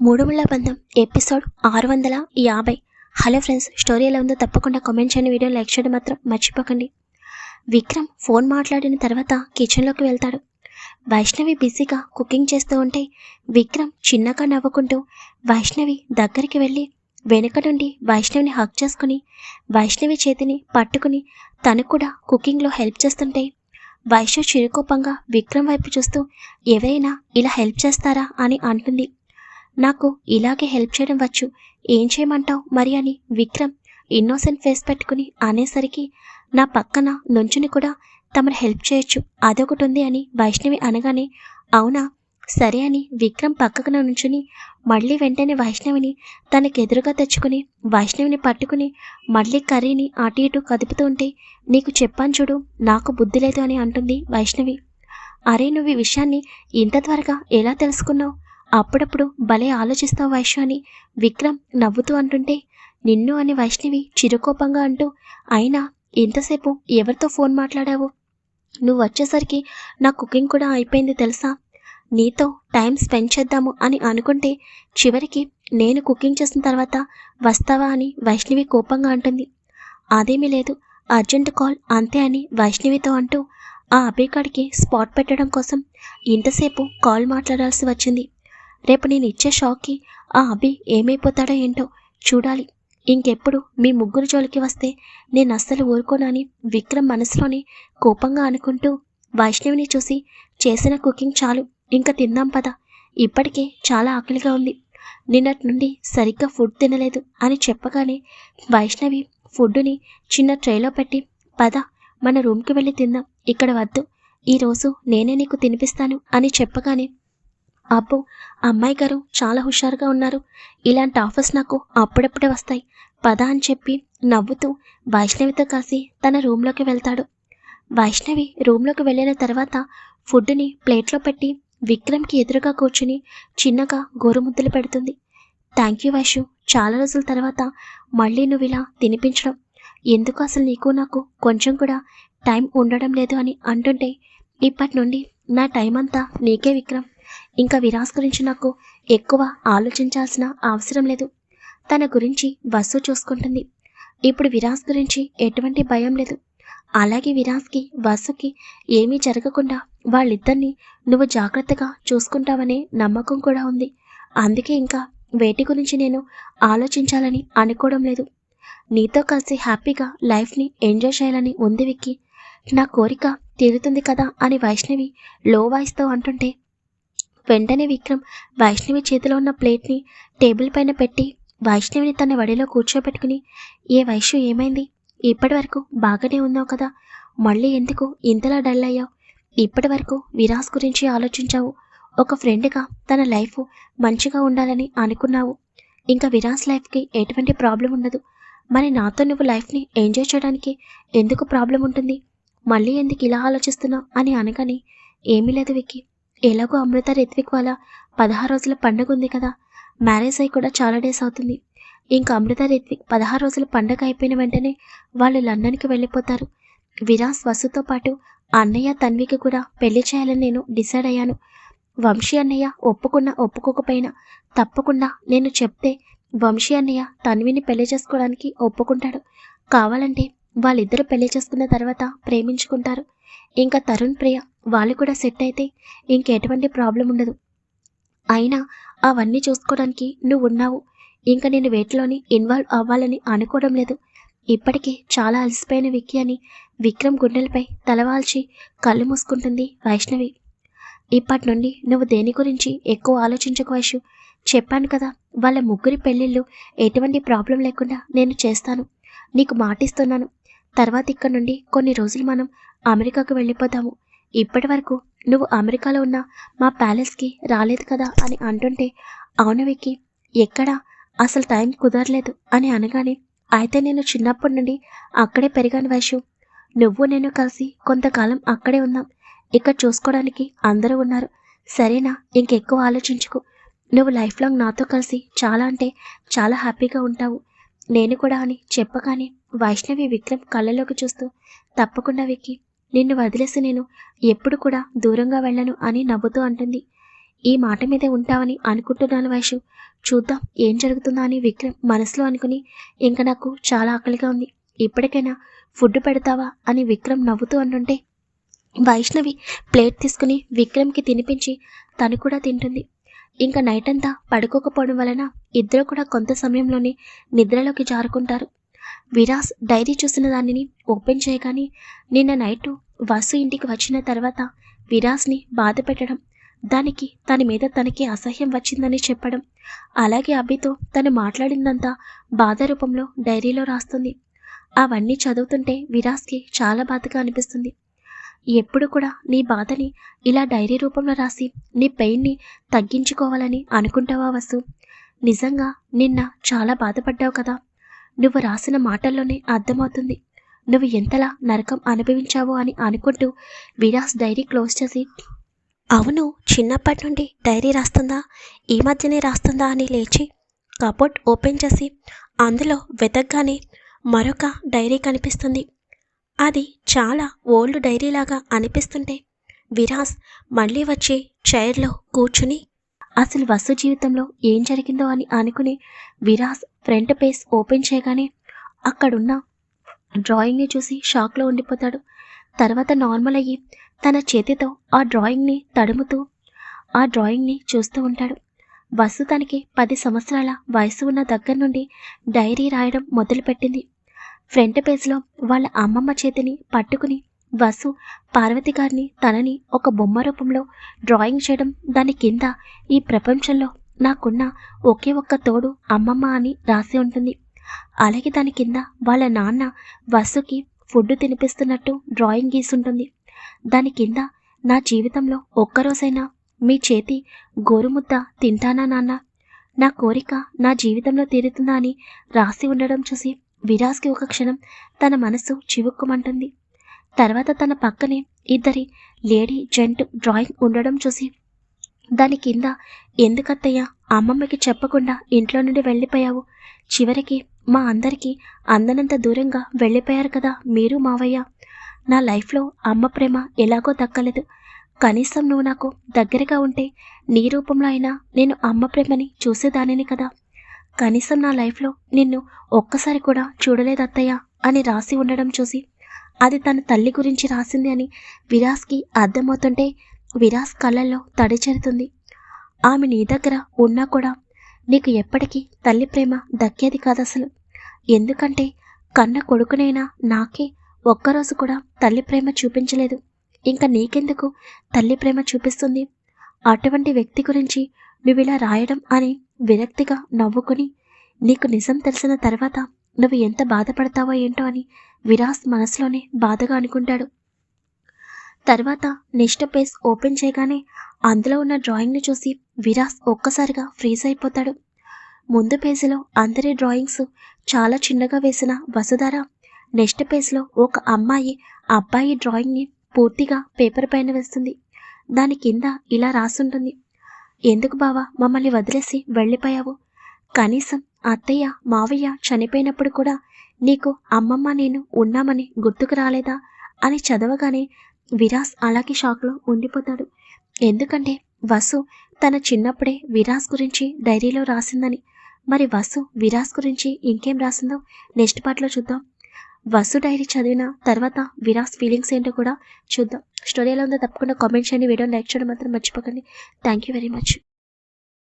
మూడుముళ్ళ బంధం ఎపిసోడ్ ఆరు వందల యాభై. హలో ఫ్రెండ్స్ స్టోరీ ఎలా ఉందో తప్పకుండా కామెంట్ చేయండి వీడియో లైక్ చేయడం మాత్రం మర్చిపోకండి. విక్రమ్ ఫోన్ మాట్లాడిన తర్వాత కిచెన్లోకి వెళ్తాడు. వైష్ణవి బిజీగా కుకింగ్ చేస్తూ ఉంటే విక్రమ్ చిన్నగా నవ్వుకుంటూ వైష్ణవి దగ్గరికి వెళ్ళి వెనుక నుండి వైష్ణవిని హక్ చేసుకుని వైష్ణవి చేతిని పట్టుకుని తను కూడా కుకింగ్లో హెల్ప్ చేస్తుంటే వైష్ణవ్ చిరుకోపంగా విక్రమ్ వైపు చూస్తూ ఎవరైనా ఇలా హెల్ప్ చేస్తారా? అని అంటుంది. నాకు ఇలాగే హెల్ప్ చేయడం వచ్చు. ఏం చేయమంటావు? మరి అని విక్రమ్ ఇన్నోసెంట్ ఫేస్ పెట్టుకుని అనేసరికి నా పక్కన నుంచుని కూడా తమరు హెల్ప్ చేయొచ్చు. అదొకటి ఉంది అని వైష్ణవి అనగానే అవునా? సరే అని విక్రమ్ పక్కకు నుంచుని మళ్ళీ వెంటనే వైష్ణవిని తనకు ఎదురుగా తెచ్చుకుని వైష్ణవిని పట్టుకుని మళ్ళీ కర్రీని అటు ఇటు కదుపుతూ ఉంటే నీకు చెప్పాను చూడు నాకు బుద్ధి లేదు అని అంటుంది వైష్ణవి. అరే నువ్వు ఈ విషయాన్ని ఇంత త్వరగా ఎలా తెలుసుకున్నావు? అప్పుడప్పుడు భలే ఆలోచిస్తావు వైశ్య అని విక్రమ్ నవ్వుతూ అంటుంటే నిన్ను అని వైష్ణవి చిరుకోపంగా అంటూ అయినా ఎంతసేపు ఎవరితో ఫోన్ మాట్లాడావు? నువ్వు వచ్చేసరికి నా కుకింగ్ కూడా అయిపోయింది తెలుసా? నీతో టైం స్పెండ్ చేద్దాము అని అనుకుంటే చివరికి నేను కుకింగ్ చేసిన తర్వాత వస్తావా అని వైష్ణవి కోపంగా అంటుంది. అదేమీ లేదు అర్జెంట్ కాల్ అంతే అని వైష్ణవితో అంటూ ఆ అభికాడికి స్పాట్ పెట్టడం కోసం ఇంతసేపు కాల్ మాట్లాడాల్సి వచ్చింది. రేపు నేను ఇచ్చే షాక్కి ఆ అభి ఏమైపోతాడో ఏంటో చూడాలి. ఇంకెప్పుడు మీ ముగ్గురు జోలికి వస్తే నేను అస్సలు ఊరుకోనని విక్రమ్ మనసులోని కోపంగా అనుకుంటూ వైష్ణవిని చూసి చేసిన కుకింగ్ చాలు ఇంకా తిందాం పద. ఇప్పటికే చాలా ఆకలిగా ఉంది. నిన్నటి నుండి సరిగ్గా ఫుడ్ తినలేదు అని చెప్పగానే వైష్ణవి ఫుడ్డుని చిన్న ట్రేలో పెట్టి పద మన రూమ్కి వెళ్ళి తిందాం ఇక్కడ వద్దు ఈరోజు నేనే నీకు తినిపిస్తాను అని చెప్పగానే అబ్బో అమ్మాయి గారు చాలా హుషారుగా ఉన్నారు. ఇలాంటి ఆఫర్స్ నాకు అప్పుడప్పుడే వస్తాయి. పద అని చెప్పి నవ్వుతూ వైష్ణవితో కలిసి తన రూమ్లోకి వెళ్తాడు. వైష్ణవి రూమ్లోకి వెళ్ళిన తర్వాత ఫుడ్ని ప్లేట్లో పెట్టి విక్రమ్కి ఎదురుగా కూర్చుని చిన్నగా గోరుముద్దలు పెడుతుంది. Thank you Vaishu. చాలా రోజుల తర్వాత మళ్ళీ నువ్వు ఇలా తినిపించడం. ఎందుకు అసలు నీకు నాకు కొంచెం కూడా టైం ఉండడం లేదు అని అంటుంటే ఇప్పటి నుండి నా టైం అంతా నీకే విక్రమ్. ఇంకా విరాస్ గురించి నాకు ఎక్కువ ఆలోచించాల్సిన అవసరం లేదు. తన గురించి వసు చూసుకుంటుంది. ఇప్పుడు విరాస్ గురించి ఎటువంటి భయం లేదు. అలాగే విరాస్కి వసుకి ఏమీ జరగకుండా వాళ్ళిద్దరిని నువ్వు జాగ్రత్తగా చూసుకుంటావనే నమ్మకం కూడా ఉంది. అందుకే ఇంకా వేటి గురించి నేను ఆలోచించాలని అనుకోవడం లేదు. నీతో కలిసి హ్యాపీగా లైఫ్ని ఎంజాయ్ చేయాలని ఉంది విక్కి. నా కోరిక తీరుతుంది కదా అని వైష్ణవి లో వాయిస్తో అంటుంటే వెంటనే విక్రమ్ వైష్ణవి చేతిలో ఉన్న ప్లేట్ని టేబుల్ పైన పెట్టి వైష్ణవిని తన వడిలో కూర్చోబెట్టుకుని ఏ వైష్ణు ఏమైంది? ఇప్పటి వరకు బాగానే ఉన్నావు కదా? మళ్ళీ ఎందుకు ఇంతలా డల్ అయ్యావు? ఇప్పటి వరకు విరాస్ గురించి ఆలోచించావు. ఒక ఫ్రెండ్గా తన లైఫ్ మంచిగా ఉండాలని అనుకున్నావు. ఇంకా విరాస్ లైఫ్కి ఎటువంటి ప్రాబ్లం ఉండదు. మరి నాతో నువ్వు లైఫ్ని ఎంజాయ్ చేయడానికి ఎందుకు ప్రాబ్లం ఉంటుంది? మళ్ళీ ఎందుకు ఇలా ఆలోచిస్తున్నావు? అని అనగానే ఏమీ లేదు విక్కీ. ఎలాగో అమృత రిత్విక్ వాళ్ళ పదహారు రోజుల పండుగ ఉంది కదా. మ్యారేజ్ అయి కూడా చాలా డేస్ అవుతుంది. ఇంకా అమృత రిత్విక్ పదహారు రోజుల పండగ అయిపోయిన వెంటనే వాళ్ళు లండన్కి వెళ్ళిపోతారు. విరాస్ వసుతో పాటు అన్నయ్య తన్వికి కూడా పెళ్ళి చేయాలని నేను డిసైడ్ అయ్యాను. వంశీ అన్నయ్య ఒప్పుకున్నా ఒప్పుకోకపోయినా తప్పకుండా నేను చెప్తే వంశీ అన్నయ్య తన్విని పెళ్ళి చేసుకోవడానికి ఒప్పుకుంటాడు. కావాలంటే వాళ్ళిద్దరూ పెళ్ళి చేసుకున్న తర్వాత ప్రేమించుకుంటారు. ఇంకా తరుణ్ ప్రియ వాళ్ళు కూడా సెట్ అయితే ఇంకెటువంటి ప్రాబ్లం ఉండదు. అయినా అవన్నీ చూసుకోవడానికి నువ్వు ఉన్నావు ఇంకా నేను వేటిలోని ఇన్వాల్వ్ అవ్వాలని అనుకోవడం లేదు. ఇప్పటికే చాలా అలసిపోయిన విక్కీ అని విక్రమ్ గుండెలపై తలవాల్చి కళ్ళు మూసుకుంటుంది వైష్ణవి. ఇప్పటి నుండి నువ్వు దేని గురించి ఎక్కువ ఆలోచించకు వైషు? చెప్పాను కదా వాళ్ళ ముగ్గురి పెళ్ళిళ్ళు ఎటువంటి ప్రాబ్లం లేకుండా నేను చేస్తాను. నీకు మాటిస్తున్నాను. తర్వాత ఇక్కడ నుండి కొన్ని రోజులు మనం అమెరికాకు వెళ్ళిపోతాము. ఇప్పటి వరకు నువ్వు అమెరికాలో ఉన్న మా ప్యాలెస్కి రాలేదు కదా అని అంటుంటే అవును విక్కి ఎక్కడా? అసలు టైం కుదరలేదు అని అనగానే అయితే నేను చిన్నప్పటి నుండి అక్కడే పెరిగాను వైషు నువ్వు నేను కలిసి కొంతకాలం అక్కడే ఉన్నాం. ఇక్కడ చూసుకోవడానికి అందరూ ఉన్నారు. సరేనా ఇంకెక్కువ ఆలోచించుకో. నువ్వు లైఫ్ లాంగ్ నాతో కలిసి చాలా అంటే చాలా హ్యాపీగా ఉంటావు. నేను కూడా అని చెప్పగానే వైష్ణవి విక్రమ్ కళ్ళలోకి చూస్తూ తప్పకుండా విక్కి నిన్ను వదిలేసి నేను ఎప్పుడు కూడా దూరంగా వెళ్ళను అని నవ్వుతూ అంటుంది. ఈ మాట మీదే ఉంటావని అనుకుంటున్నాను వైషు. చూద్దాం ఏం జరుగుతుందా అని విక్రమ్ మనసులో అనుకుని ఇంకా నాకు చాలా ఆకలిగా ఉంది. ఇప్పటికైనా ఫుడ్ పెడతావా అని విక్రమ్ నవ్వుతూ అంటుంటే వైష్ణవి ప్లేట్ తీసుకుని విక్రమ్కి తినిపించి తను కూడా తింటుంది. ఇంకా నైట్ అంతా పడుకోకపోవడం వలన ఇద్దరు కూడా కొంత సమయంలోనే నిద్రలోకి జారుకుంటారు. విరాస్ డైరీ చూసిన దానిని ఓపెన్ చేయగానే నిన్న నైటు వాసు ఇంటికి వచ్చిన తర్వాత విరాస్ని బాధ పెట్టడం దానికి తన మీద తనకి అసహ్యం వచ్చిందని చెప్పడం అలాగే అభితో తను మాట్లాడిందంతా బాధ రూపంలో డైరీలో రాస్తుంది. అవన్నీ చదువుతుంటే విరాస్కి చాలా బాధగా అనిపిస్తుంది. ఎప్పుడు కూడా నీ బాధని ఇలా డైరీ రూపంలో రాసి నీ పెయిన్ని తగ్గించుకోవాలని అనుకుంటావా వసు? నిజంగా నిన్న చాలా బాధపడ్డావు కదా. నువ్వు రాసిన మాటల్లోనే అర్థమవుతుంది. నువ్వు ఎంతలా నరకం అనుభవించావో అని అనుకుంటూ విరాస్ డైరీ క్లోజ్ చేసి అవును చిన్నప్పటి నుండి డైరీ రాస్తుందా? ఈ మధ్యనే రాస్తుందా? అని లేచి కబోర్డ్ ఓపెన్ చేసి అందులో వెతగ్గానే మరొక డైరీ కనిపిస్తుంది. అది చాలా ఓల్డ్ డైరీ లాగా అనిపిస్తుంటే విరాస్ మళ్ళీ వచ్చి చైర్లో కూర్చుని అసలు వసు జీవితంలో ఏం జరిగిందో అని అనుకుని విరాస్ ఫ్రంట్ పేజ్ ఓపెన్ చేయగానే అక్కడున్న డ్రాయింగ్ని చూసి షాక్లో ఉండిపోతాడు. తర్వాత నార్మల్ అయ్యి తన చేతితో ఆ డ్రాయింగ్ని తడుముతూ ఆ డ్రాయింగ్ని చూస్తూ ఉంటాడు. వసు తనకి పది సంవత్సరాల వయసు ఉన్న దగ్గర నుండి డైరీ రాయడం మొదలుపెట్టింది. ఫ్రంట్ పేజ్లో వాళ్ళ అమ్మమ్మ చేతిని పట్టుకుని వసు పార్వతి గారిని తనని ఒక బొమ్మ రూపంలో డ్రాయింగ్ చేయడం దాని కింద ఈ ప్రపంచంలో నాకున్న ఒకే ఒక్క తోడు అమ్మమ్మ అని రాసి ఉంటుంది. అలాగే దాని కింద వాళ్ళ నాన్న వసుకి ఫుడ్ తినిపిస్తున్నట్టు డ్రాయింగ్ గీసుంటుంది. దాని కింద నా జీవితంలో ఒక్కరోజైనా మీ చేతి గోరుముద్ద తింటానా నాన్న? నా కోరిక నా జీవితంలో తీరుతుందా అని రాసి ఉండడం చూసి విరాజ్కి ఒక క్షణం తన మనసు చివుక్కుమంటుంది. తర్వాత తన పక్కనే ఇద్దరి లేడీ జెంట్ డ్రాయింగ్ ఉండడం చూసి దాని కింద ఎందుకత్తయ్యా అమ్మమ్మకి చెప్పకుండా ఇంట్లో నుండి వెళ్ళిపోయావు? చివరికి మా అందరికీ అందనంత దూరంగా వెళ్ళిపోయారు కదా మీరు మావయ్య. నా లైఫ్లో అమ్మ ప్రేమ ఎలాగో దక్కలేదు కనీసం నువ్వు నాకు దగ్గరగా ఉంటే నీ రూపంలో అయినా నేను అమ్మ ప్రేమని చూసేదానిని కదా. కనీసం నా లైఫ్లో నిన్ను ఒక్కసారి కూడా చూడలేదత్తయ్య అని రాసి ఉండడం చూసి అది తన తల్లి గురించి రాసింది అని విరాస్కి అర్థమవుతుంటే విరాస్ కళ్ళల్లో తడిచెరుతుంది ఆమె నీ దగ్గర ఉన్నా కూడా నీకు ఎప్పటికీ తల్లి ప్రేమ దక్కేది కాదు అసలు ఎందుకంటే కన్న కొడుకునైనా నాకే ఒక్కరోజు కూడా తల్లి ప్రేమ చూపించలేదు. ఇంకా నీకెందుకు తల్లి ప్రేమ చూపిస్తుంది? అటువంటి వ్యక్తి గురించి నువ్వు ఇలా రాయడం అని విరక్తిగా నవ్వుకుని నీకు నిజం తెలిసిన తర్వాత నువ్వు ఎంత బాధపడతావో ఏంటో అని విరాస్ మనసులోనే బాధగా అనుకుంటాడు. తర్వాత నెక్స్ట్ పేజ్ ఓపెన్ చేయగానే అందులో ఉన్న డ్రాయింగ్ని చూసి విరాస్ ఒక్కసారిగా ఫ్రీజ్ అయిపోతాడు. ముందు పేజీలో అందరి డ్రాయింగ్స్ చాలా చిన్నగా వేసిన వసుధార నెక్స్ట్ పేజ్లో ఒక అమ్మాయి అబ్బాయి డ్రాయింగ్ని పూర్తిగా పేపర్ పైన వేస్తుంది. దాని కింద ఇలా రాసుంటుంది. ఎందుకు బావా మమ్మల్ని వదిలేసి వెళ్ళిపోయావు? కనీసం అత్తయ్య మావయ్య చనిపోయినప్పుడు కూడా నీకు అమ్మమ్మ నేను ఉన్నామని గుర్తుకు రాలేదా? అని చదవగానే విరాస్ అలాగే షాక్లో ఉండిపోతాడు. ఎందుకంటే వసు తన చిన్నప్పుడే విరాస్ గురించి డైరీలో రాసిందని. మరి వసు విరాస్ గురించి ఇంకేం రాసిందో నెక్స్ట్ పార్ట్లో చూద్దాం. వసు డైరీ చదివిన తర్వాత విరాస్ ఫీలింగ్స్ ఏంటో కూడా చూద్దాం. స్టోరీ ఎలా ఉందో తప్పకుండా కామెంట్ చేయండి. వీడియో లైక్ చేయడం మాత్రం మర్చిపోకండి. Thank you very much.